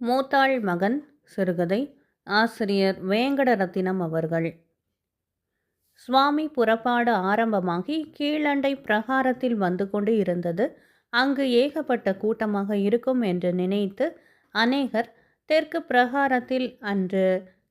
மூத்தாள் மகன் சிறுகதை ஆசிரியர் வேங்கடரத்தினம் அவர்கள். சுவாமி புறப்பாடு ஆரம்பமாகி கீழண்டை பிரகாரத்தில் வந்து கொண்டு இருந்தது. அங்கு ஏகப்பட்ட கூட்டமாக இருக்கும் என்று நினைத்து அநேகர் தெற்கு பிரகாரத்தில் அன்று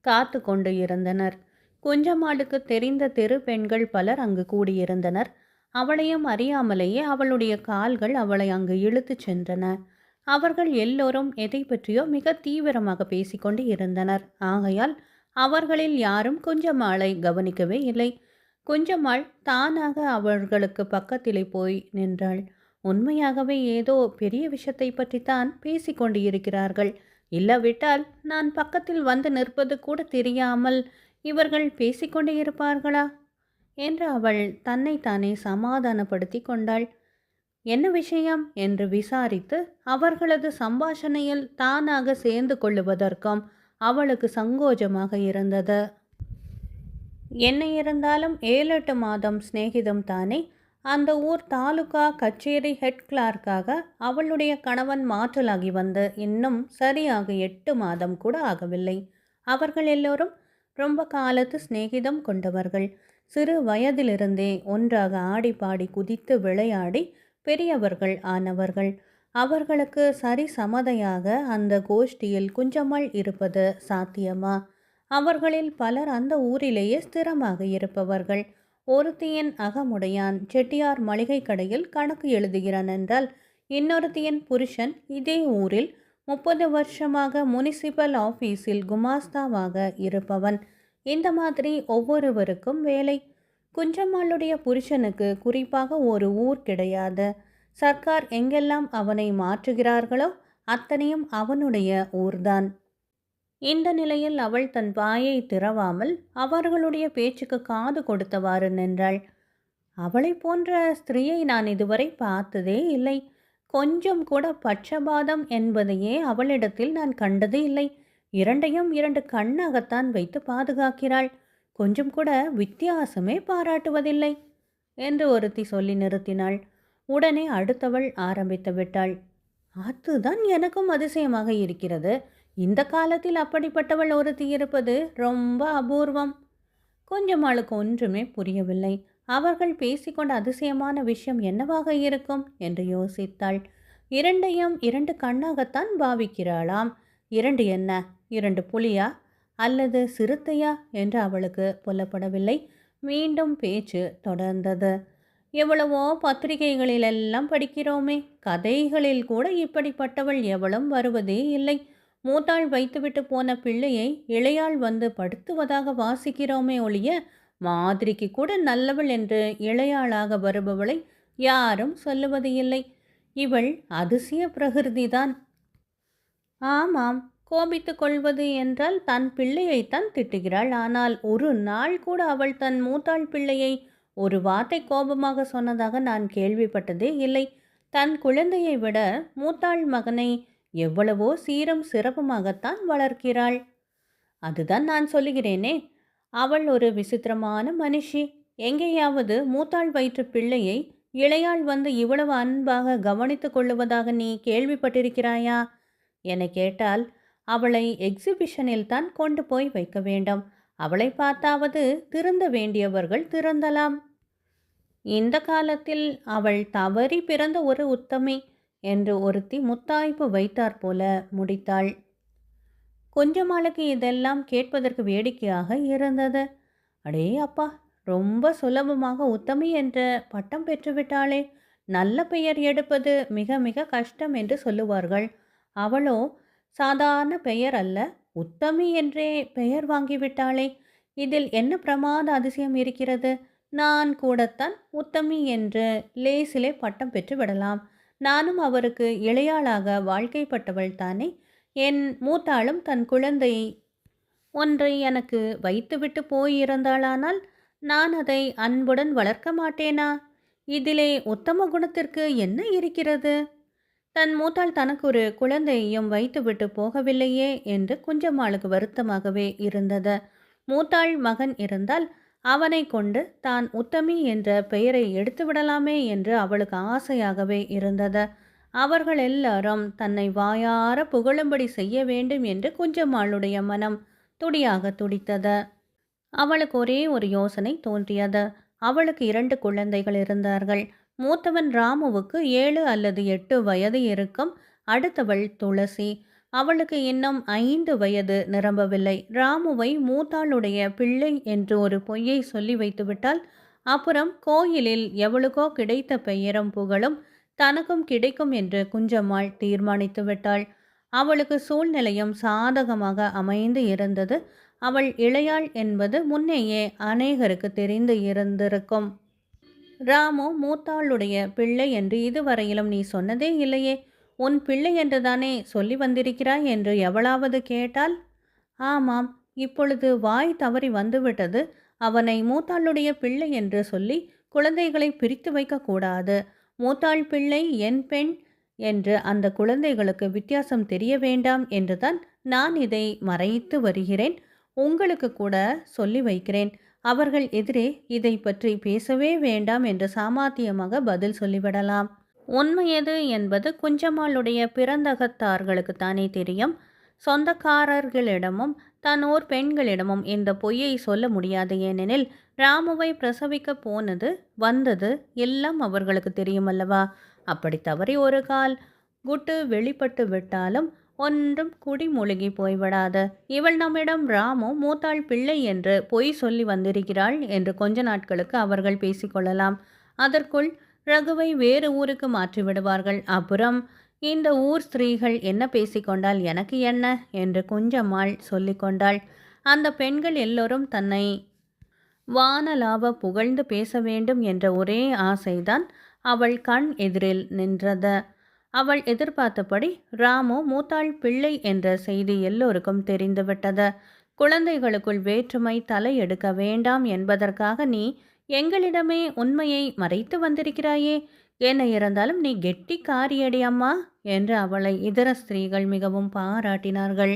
காத்து கொண்டு இருந்தனர். குஞ்சம்மாளுக்கு தெரிந்த தெரு பெண்கள் பலர் அங்கு கூடியிருந்தனர். அவளையும் அறியாமலேயே அவளுடைய கால்கள் அவளை அங்கு இழுத்துச் சென்றன. அவர்கள் எல்லோரும் எதை பற்றியோ மிக தீவிரமாக பேசிக்கொண்டு இருந்தனர். ஆகையால் அவர்களில் யாரும் குஞ்சம்மாளை கவனிக்கவே இல்லை. குஞ்சம்மாள் தானாக அவர்களுக்கு பக்கத்திலே போய் நின்றாள். உண்மையாகவே ஏதோ பெரிய விஷயத்தை பற்றித்தான் பேசிக்கொண்டு இருக்கிறார்கள். இல்லாவிட்டால் நான் பக்கத்தில் வந்து நிற்பது கூட தெரியாமல் இவர்கள் பேசிக்கொண்டே இருப்பார்களா? என்று அவள் தன்னைத்தானே சமாதானப்படுத்தி கொண்டாள். என்ன விஷயம்? என்று விசாரித்து அவர்களது சம்பாஷணையில் தானாக சேர்ந்து கொள்ளுவதற்கும் அவளுக்கு சங்கோஜமாக இருந்தது. என்ன இருந்தாலும் ஏழு எட்டு மாதம் சிநேகிதம் தானே? அந்த ஊர் தாலுகா கச்சேரி ஹெட் கிளார்க்காக அவளுடைய கணவன் மாற்றலாகி வந்து இன்னும் சரியாக எட்டு மாதம் கூட ஆகவில்லை. அவர்கள் எல்லோரும் ரொம்ப காலத்து சிநேகிதம் கொண்டவர்கள். சிறு வயதிலிருந்தே ஒன்றாக ஆடி பாடி குதித்து விளையாடி பெரியவர்கள் ஆனவர்கள். அவர்களுக்கு சரி சமதையாக அந்த கோஷ்டியில் குஞ்சம்மாள் இருப்பது சாத்தியமா? அவர்களில் பலர் அந்த ஊரிலேயே ஸ்திரமாக இருப்பவர்கள். ஒருத்தியின் அகமுடையான் செட்டியார் மளிகை கடையில் கணக்கு எழுதுகிறான் என்றால் இன்னொருத்தியின் புருஷன் இதே ஊரில் முப்பது வருஷமாக முனிசிபல் ஆஃபீஸில் குமாஸ்தாவாக இருப்பவன். இந்த மாதிரி ஒவ்வொருவருக்கும் வேலை குஞ்சம்மாளுடைய புருஷனுக்கு குறிப்பாக ஒரு ஊர் கிடையாது. சர்க்கார் எங்கெல்லாம் அவனை மாற்றுகிறார்களோ அத்தனையும் அவனுடைய ஊர்தான். இந்த நிலையில் அவள் தன் வாயை திறவாமல் அவர்களுடைய பேச்சுக்கு காது கொடுத்தவாறு நின்றாள். அவளை போன்ற ஸ்திரீயை நான் இதுவரை பார்த்ததே இல்லை. கொஞ்சம் கூட பட்சபாதம் என்பதையே அவளிடத்தில் நான் கண்டது இல்லை. இரண்டையும் இரண்டு கண்ணாகத்தான் வைத்து பாதுகாக்கிறாள். கொஞ்சம் கூட வித்தியாசமே பாராட்டுவதில்லை என்று ஒருத்தி சொல்லி நிறுத்தினாள். உடனே அடுத்தவள் ஆரம்பித்து விட்டாள். அதுதான் எனக்கும் அதிசயமாக இருக்கிறது. இந்த காலத்தில் அப்படிப்பட்டவள் ஒருத்தி இருப்பது ரொம்ப அபூர்வம். கொஞ்சம் ஆளுக்கு ஒன்றுமே புரியவில்லை. அவர்கள் பேசிக்கொண்ட அதிசயமான விஷயம் என்னவாக இருக்கும்? என்று யோசித்தாள். இரண்டையும் இரண்டு கண்ணாகத்தான் பாவிக்கிறாளாம். இரண்டு என்ன? இரண்டு புலியா? அல்லது சிறுத்தையா என்று அவளுக்கு புலப்படவில்லை மீண்டும் பேச்சு தொடர்ந்தது. எவ்வளவோ பத்திரிகைகளிலெல்லாம் படிக்கிறோமே கதைகளில் கூட இப்படிப்பட்டவள் எவளும் வருவதே இல்லை. மூத்தாள் வைத்துவிட்டு போன பிள்ளையை இளையாள் வந்து படுத்துவதாக வாசிக்கிறோமே ஒழிய மாதிரிக்கு கூட நல்லவள் என்று இளையாளாக வருபவளை யாரும் சொல்லுவது இல்லை. இவள் அதிசய பிரகிருதிதான். ஆமாம் கோபித்து கொள்வது என்றால் தன் பிள்ளையைத்தான் திட்டுகிறாள். ஆனால் ஒரு நாள் கூட அவள் தன் மூத்தாள் பிள்ளையை ஒரு வார்த்தை கோபமாக சொன்னதாக நான் கேள்விப்பட்டதே இல்லை. தன் குழந்தையை விட மூத்தாள் மகனை எவ்வளவோ சீரம் சிறப்புமாகத்தான் வளர்க்கிறாள். அதுதான் நான் சொல்லுகிறேனே. அவள் ஒரு விசித்திரமான மனுஷி. எங்கேயாவது மூத்தாள் வயிற்று பிள்ளையை இளையாள் வந்து இவ்வளவு அன்பாக கவனித்து கொள்ளுவதாக நீ கேள்விப்பட்டிருக்கிறாயா? என கேட்டால் அவளை எக்ஸிபிஷனில் தான் கொண்டு போய் வைக்க வேண்டும். அவளை பார்த்தாவது திருந்த வேண்டியவர்கள் திருந்தலாம் இந்த காலத்தில் அவள் தவறி பிறந்த ஒரு உத்தமி என்று ஒருத்தி முத்தாய்ப்பு வைத்தாற் போல முடித்தாள். கொஞ்சமாளுக்கு இதெல்லாம் கேட்பதற்கு வேடிக்கையாக இருந்தது. அடே அப்பா ரொம்ப சுலபமாக உத்தமி என்ற பட்டம் பெற்றுவிட்டாளே நல்ல பெயர் எடுப்பது மிக மிக கஷ்டம் என்று சொல்லுவார்கள். அவளோ சாதாரண பெயர் அல்ல. உத்தமி என்றே பெயர் வாங்கிவிட்டாளே இதில் என்ன பிரமாத அதிசயம் இருக்கிறது? நான் கூடத்தான் உத்தமி என்று லேசிலே பட்டம் பெற்று விடலாம். நானும் அவருக்கு இளையாளாக வாழ்க்கைப்பட்டவள் தானே. என் மூத்தாளும் தன் குழந்தை ஒன்றை எனக்கு வைத்துவிட்டு போயிருந்தாளானால் நான் அதை அன்புடன் வளர்க்க மாட்டேனா? இதிலே உத்தம குணத்திற்கு என்ன இருக்கிறது? தன் மூத்தாள் தனக்கு ஒரு குழந்தையையும் வைத்துவிட்டு போகவில்லையே என்று குஞ்சம்மாளுக்கு வருத்தமாகவே இருந்தது. மூத்தாள் மகன் இருந்தால் அவனை கொண்டு தான் உத்தமி என்ற பெயரை எடுத்து விடலாமே என்று அவளுக்கு ஆசையாகவே இருந்தது. அவர்கள் எல்லாரும் தன்னை வாயார புகழும்படி செய்ய வேண்டும் என்று குஞ்சம்மாளுடைய மனம் துடியாக துடித்தது. அவளுக்கு ஒரே ஒரு யோசனை தோன்றியது. அவளுக்கு இரண்டு குழந்தைகள் இருந்தார்கள். மூத்தவன் ராமுவுக்கு ஏழு அல்லது எட்டு வயது இருக்கும். அடுத்தவள் துளசி. அவளுக்கு இன்னும் ஐந்து வயது நிரம்பவில்லை. ராமுவை மூத்தாளுடைய பிள்ளை என்று ஒரு பொய்யை சொல்லி வைத்துவிட்டால் அப்புறம் கோயிலில் எவளுக்கோ கிடைத்த பெயரும் புகழும் தனக்கும் கிடைக்கும் என்று குஞ்சம்மாள் தீர்மானித்து விட்டாள். அவளுக்கு சூழ்நிலையும் சாதகமாக அமைந்து இருந்தது. அவள் இளையாள் என்பது முன்னேயே அநேகருக்கு தெரிந்து இருந்திருக்கும். ராமு மூத்தாளுடைய பிள்ளை என்று இதுவரையிலும் நீ சொன்னதே இல்லையே. உன் பிள்ளை என்றுதானே சொல்லி வந்திருக்கிறாய் என்று எவளாவது கேட்டால்? ஆமாம் இப்பொழுது வாய் தவறி வந்துவிட்டது. அவனை மூத்தாளுடைய பிள்ளை என்று சொல்லி குழந்தைகளை பிரித்து வைக்கக்கூடாது மூத்தாள் பிள்ளை என் பெண் என்று அந்த குழந்தைகளுக்கு வித்தியாசம் தெரிய வேண்டாம் என்றுதான் நான் இதை மறைத்து வருகிறேன். உங்களுக்கு கூட சொல்லி வைக்கிறேன். அவர்கள் எதிரே இதை பற்றி பேசவே வேண்டாம் என்று சாமாத்தியமாக பதில் சொல்லிவிடலாம். உண்மை எது என்பது குஞ்சம்மாளுடைய பிறந்தகத்தார்களுக்கு தானே தெரியும். சொந்தக்காரர்களிடமும் தன் ஊர் பெண்களிடமும் இந்த பொய்யை சொல்ல முடியாது. ஏனெனில் ராமுவை பிரசவிக்க போனது வந்தது எல்லாம் அவர்களுக்கு தெரியுமல்லவா அப்படி தவறி ஒரு கால் குட்டு வெளிப்பட்டு விட்டாலும் ஒன்றும் குடிமூழ்கி போய்விடாது. இவள் நம்மிடம் ராமு மூத்தாள் பிள்ளை என்று பொய் சொல்லி வந்திருக்கிறாள் என்று கொஞ்ச நாட்களுக்கு அவர்கள் பேசிக்கொள்ளலாம் அதற்குள் ரகுவை வேறு ஊருக்கு மாற்றி விடுவார்கள். அப்புறம் இந்த ஊர் ஸ்திரீகள் என்ன பேசிக்கொண்டால் எனக்கு என்ன? என்று குஞ்சம்மாள் சொல்லிக்கொண்டாள் அந்த பெண்கள் எல்லோரும் தன்னை வானலாவ புகழ்ந்து பேச வேண்டும் என்ற ஒரே ஆசைதான் அவள் கண் எதிரில் நின்றது. அவள் எதிர்பார்த்தபடி ராமு மூத்தாள் பிள்ளை என்ற செய்தி எல்லோருக்கும் தெரிந்துவிட்டது. குழந்தைகளுக்குள் வேற்றுமை தலை எடுக்க வேண்டாம் என்பதற்காக நீ எங்களிடமே உண்மையை மறைத்து வந்திருக்கிறாயே. என்ன இருந்தாலும் நீ கெட்டி காரியடி அம்மா என்று அவளை இதர ஸ்திரீகள் மிகவும் பாராட்டினார்கள்.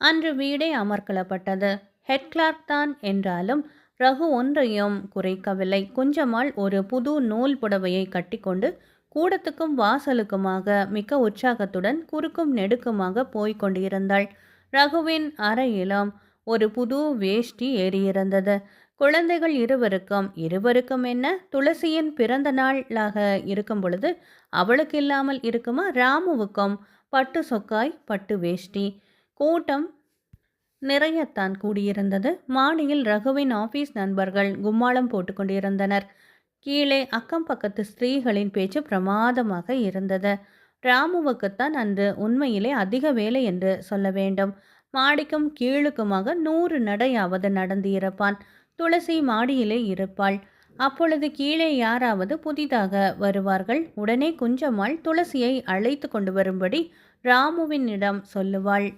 அன்று வீடே அமர்க்கலப்பட்டது. ஹெட் கிளார்க் தான் என்றாலும் ரகு ஒன்றையும் குறைக்கவில்லை. குஞ்சம்மாள் ஒரு புது நூல் புடவையை கட்டிக்கொண்டு கூடத்துக்கும் வாசலுக்குமாக மிக்க உற்சாகத்துடன் குறுக்கும் நெடுக்குமாக போய்க் கொண்டிருந்தாள். ரகுவின் அறையிலும் ஒரு புது வேஷ்டி ஏறியிருந்தது. குழந்தைகள் இருவருக்கும் இருவருக்கும் என்ன? துளசியின் பிறந்த நாளாக இருக்கும் பொழுது அவளுக்கு இல்லாமல் இருக்குமா? ராமுவுக்கும் பட்டு சொக்காய் பட்டு வேஷ்டி. கூட்டம் நிறையத்தான் கூடியிருந்தது. மாடியில் ரகுவின் ஆபீஸ் நண்பர்கள் கும்மாளம் போட்டுக்கொண்டிருந்தனர் கீழே அக்கம் பக்கத்து ஸ்திரீகளின் பேச்சு பிரமாதமாக இருந்தது. ராமுவுக்குத்தான் அன்று உண்மையிலே அதிக வேலை என்று சொல்ல வேண்டும். மாடிக்கும் கீழுக்குமாக நூறு நடையாவது நடந்து இருப்பான் துளசி மாடியிலே இருப்பாள். அப்பொழுது கீழே யாராவது புதிதாக வருவார்கள். உடனே குஞ்சம்மாள் துளசியை அழைத்து கொண்டு வரும்படி ராமுவினிடம் சொல்லுவாள்.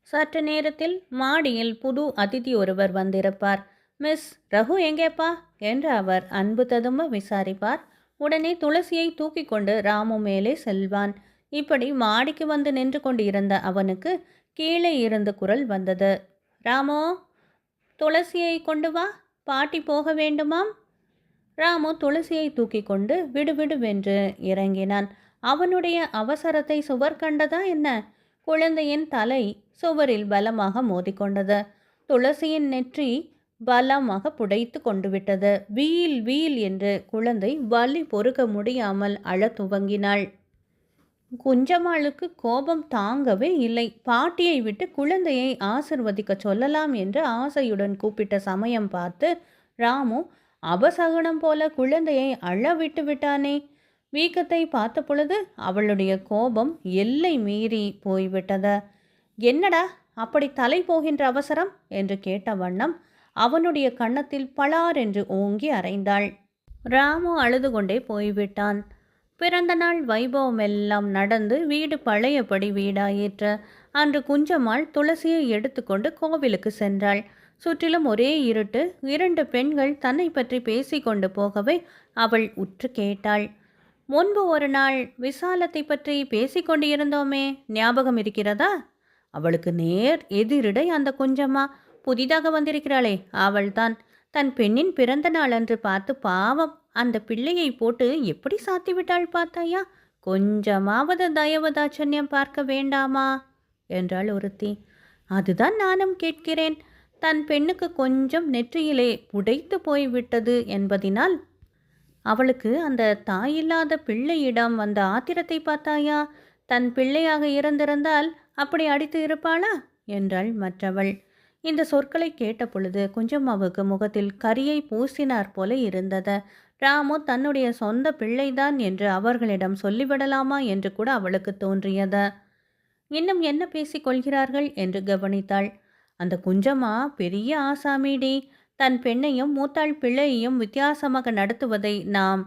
சற்று நேரத்தில் மாடியில் புது அதிதி ஒருவர் வந்திருப்பார். மிஸ் ரகு எங்கேப்பா? என்று அவர் அன்பு ததும்ப விசாரிப்பார். உடனே துளசியை தூக்கி கொண்டு ராமு மேலே செல்வான். இப்படி மாடிக்கு வந்து நின்று கொண்டு இருந்த அவனுக்கு கீழே இருந்து குரல் வந்தது. ராமோ துளசியை கொண்டு வா. பாட்டி போக வேண்டுமாம்? ராமு துளசியை தூக்கி கொண்டு விடுவிடுவென்று இறங்கினான். அவனுடைய அவசரத்தை சுவர் கண்டதா என்ன? குழந்தையின் தலை சுவரில் பலமாக மோதிக்கொண்டது துளசியின் நெற்றி பலமாக புடைத்து கொண்டு விட்டது வீல் வீல் என்று குழந்தை வலி பொறுக்க முடியாமல் அழத் துவங்கினாள். குஞ்சம்மாளுக்கு கோபம் தாங்கவே இல்லை. பாட்டியை விட்டு குழந்தையை ஆசிர்வதிக்க சொல்லலாம் என்று ஆசையுடன் கூப்பிட்ட சமயம் பார்த்து ராமு அபசகுனம் போல குழந்தையை அழ விட்டு விட்டானே. வீக்கத்தை பார்த்த பொழுது அவளுடைய கோபம் எல்லை மீறி போய்விட்டது. என்னடா அப்படி தலை போகின்ற அவசரம்? என்று கேட்ட வண்ணம் அவனுடைய கன்னத்தில் பளார் என்று ஓங்கி அறைந்தாள். ராமு அழுது கொண்டே போய்விட்டான். பிறந்த நாள் வைபவம் எல்லாம் நடந்து வீடு பழையபடி வீடாயிற்று. அன்று குஞ்சம்மாள் துளசியை எடுத்துக்கொண்டு கோவிலுக்கு சென்றாள். சுற்றிலும் ஒரே இருட்டு இரண்டு பெண்கள் தன்னை பற்றி பேசிக்கொண்டு போகவே அவள் உற்று கேட்டாள். முன்பு ஒரு நாள் விசாலத்தை பற்றி பேசிக்கொண்டு இருந்தோமே ஞாபகம் இருக்கிறதா? அவளுக்கு நேர் எதிரிடை அந்த குஞ்சம்மா. புதிதாக வந்திருக்கிறாளே. அவள்தான். தன் பெண்ணின் பிறந்த நாள் அன்று பார்த்து பாவம். அந்த பிள்ளையை போட்டு எப்படி சாத்தி விட்டாள் பார்த்தாயா? கொஞ்சமாவது தயவதாச்சன்யம் பார்க்க வேண்டாமா? என்றாள் ஒருத்தி. அதுதான் நானும் கேட்கிறேன். தன் பெண்ணுக்கு கொஞ்சம் நெற்றியிலே புடைத்து போய்விட்டது என்பதினால். அவளுக்கு அந்த தாயில்லாத பிள்ளையிடம் வந்த ஆத்திரத்தை பார்த்தாயா? தன் பிள்ளையாக இருந்திருந்தால் அப்படி அடித்து இருப்பாளா? என்றாள் மற்றவள். இந்த சொற்களை கேட்ட பொழுது குஞ்சம்மாவுக்கு முகத்தில் கரியை பூசினார் போல இருந்தது. ராமு தன்னுடைய சொந்த பிள்ளைதான் என்று அவர்களிடம் சொல்லிவிடலாமா என்று கூட அவளுக்கு தோன்றியது. இன்னும் என்ன பேசிக் கொள்கிறார்கள்? என்று கவனித்தாள். அந்த குஞ்சம்மா பெரிய ஆசாமிடி. தன் பெண்ணையும் மூத்தாள் பிள்ளையையும் வித்தியாசமாக நடத்துவதை நாம்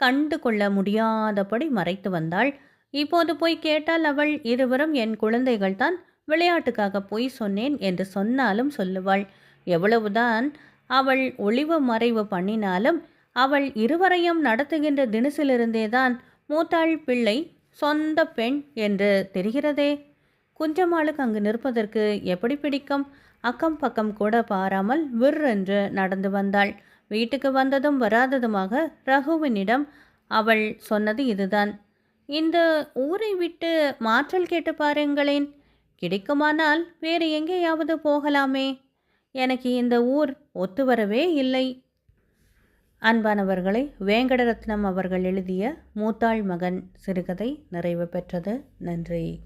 கண்டு கொள்ள முடியாதபடி மறைத்து வந்தாள். இப்போது போய் கேட்டால் அவள் இருவரும் என் குழந்தைகள்தான். விளையாட்டுக்காக போய் சொன்னேன் என்று சொன்னாலும் சொல்லுவாள். எவ்வளவுதான் அவள் ஒளிவு மறைவு பண்ணினாலும் அவள் இருவரையும் நடத்துகின்ற தினசிலிருந்தேதான் மூத்தாள் பிள்ளை சொந்த பெண் என்று தெரிகிறதே. குஞ்சம்மாளுக்கு அங்கு நிற்பதற்கு எப்படி பிடிக்கும்? அக்கம் பக்கம் கூட பாராமல் விர் என்று நடந்து வந்தாள். வீட்டுக்கு வந்ததும் வராததுமாக ரகுவினிடம் அவள் சொன்னது இதுதான். இந்த ஊரை விட்டு மாற்றல் கேட்டு பாருங்களேன். கிடைக்குமானால் வேறு எங்கேயாவது போகலாமே. எனக்கு இந்த ஊர் ஒத்து வரவே இல்லை. அன்பானவர்களை வேங்கடரத்னம் அவர்கள் எழுதிய மூத்தாள் மகன் சிறுகதை நிறைவு பெற்றது. நன்றி.